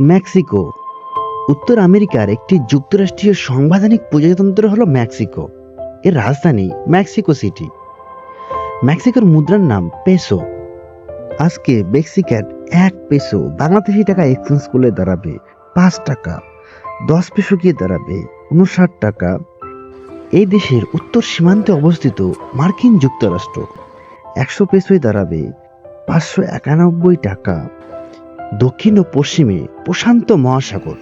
Mexico. উত্তর আমেরিকার একটি যুক্তরাষ্ট্রীয় সাংবিধানিক প্রজাতন্ত্র হলো মেক্সিকো। এর রাজধানী মেক্সিকো সিটি। মেক্সিকোর মুদ্রার নাম পেসো। আজকে মেক্সিকার এক পেসো বাংলাদেশি টাকা এক্সচেঞ্জ করলে দাঁড়াবে পাঁচ টাকা, দশ পেসো গিয়ে দাঁড়াবে উনষাট টাকা। এই দেশের উত্তর সীমান্তে অবস্থিত মার্কিন যুক্তরাষ্ট্র একশো পেসোয় দাঁড়াবে পাঁচশো একানব্বই টাকা। দক্ষিণ ও পশ্চিমে প্রশান্ত মহাসাগর।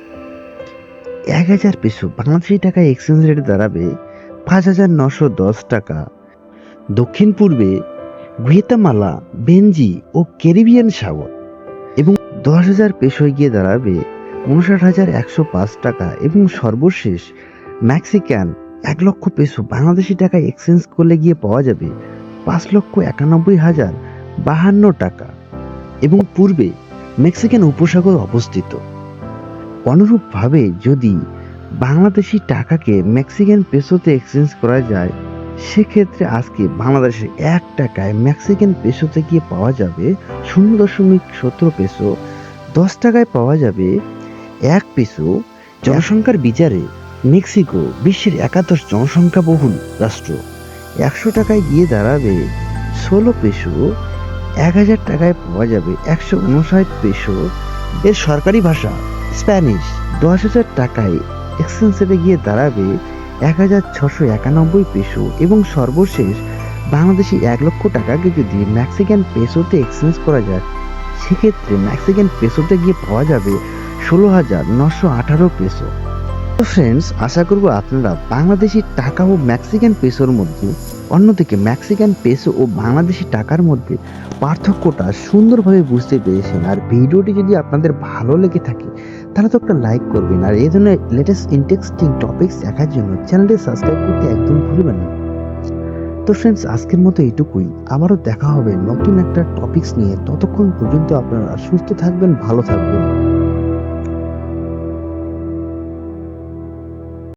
এক হাজার পেসো বাংলাদেশি টাকা এক্সচেঞ্জ রেট দাঁড়াবে পাঁচ হাজার নশো দশ টাকা। দক্ষিণ পূর্বে গুয়েতামালা, বেনজি ও ক্যারিবিয়ান সাগর এবং দশ হাজার পেসোয় গিয়ে দাঁড়াবে উনষাট হাজার একশো পাঁচ টাকা এবং সর্বশেষ মেক্সিকান এক লক্ষ পেসো বাংলাদেশি টাকা এক্সচেঞ্জ করলে গিয়ে পাওয়া যাবে পাঁচ লক্ষ একানব্বই হাজার বাহান্ন টাকা এবং পূর্বে মেক্সিকান উপসাগর অবস্থিত। অনুরূপভাবে যদি বাংলাদেশি টাকাকে মেক্সিকান পেসোতে এক্সচেঞ্জ করা যায়, সেক্ষেত্রে আজকে বাংলাদেশের এক টাকায় মেক্সিকান পেসোতে গিয়ে পাওয়া যাবে শূন্য দশমিক সতেরো পেসো। দশ টাকায় পাওয়া যাবে এক পেসো। জনসংখ্যার বিচারে মেক্সিকো বিশ্বের একাদশ জনসংখ্যা বহুল রাষ্ট্র। একশো টাকায় গিয়ে দাঁড়াবে ষোলো পেসো। এক হাজার টাকায় পাওয়া যাবে একশো উনষাট পেসো এর সরকারি ভাষা, স্প্যানিশ। দশ হাজার টাকায় এক্সচেঞ্জ রেটে গিয়ে দাঁড়াবে এক হাজার ছশো একানব্বই পেসো এবং সর্বশেষ বাংলাদেশি এক লক্ষ টাকাকে যদি মেক্সিকান পেসোতে এক্সচেঞ্জ করা যায়, সেক্ষেত্রে মেক্সিকান পেসোতে গিয়ে পাওয়া যাবে ষোলো হাজার নশো আঠারো পেসো তো ফ্রেন্ডস আশা করব আপনারা বাংলাদেশি টাকা ও মেক্সিকান পেসোর মধ্যে অন্যদিকে মেক্সিকান পেসো ও বাংলাদেশি টাকার মধ্যে পার্থক্যটা সুন্দরভাবে বুঝতে পেরেছেন। আর ভিডিওটি যদি আপনাদের ভালো লেগে থাকে, তাহলে তো একটা লাইক করবেন। আর এই ধরনের লেটেস্ট ইন্টারেস্টিং টপিকস দেখার জন্য চ্যানেলটি সাবস্ক্রাইব করতে একদম ভুলবেন না। তো ফ্রেন্ডস আজকের মতো এইটুকুই। আবারও দেখা হবে নতুন একটা টপিকস নিয়ে। ততক্ষণ পর্যন্ত আপনারা সুস্থ থাকবেন, ভালো থাকবেন।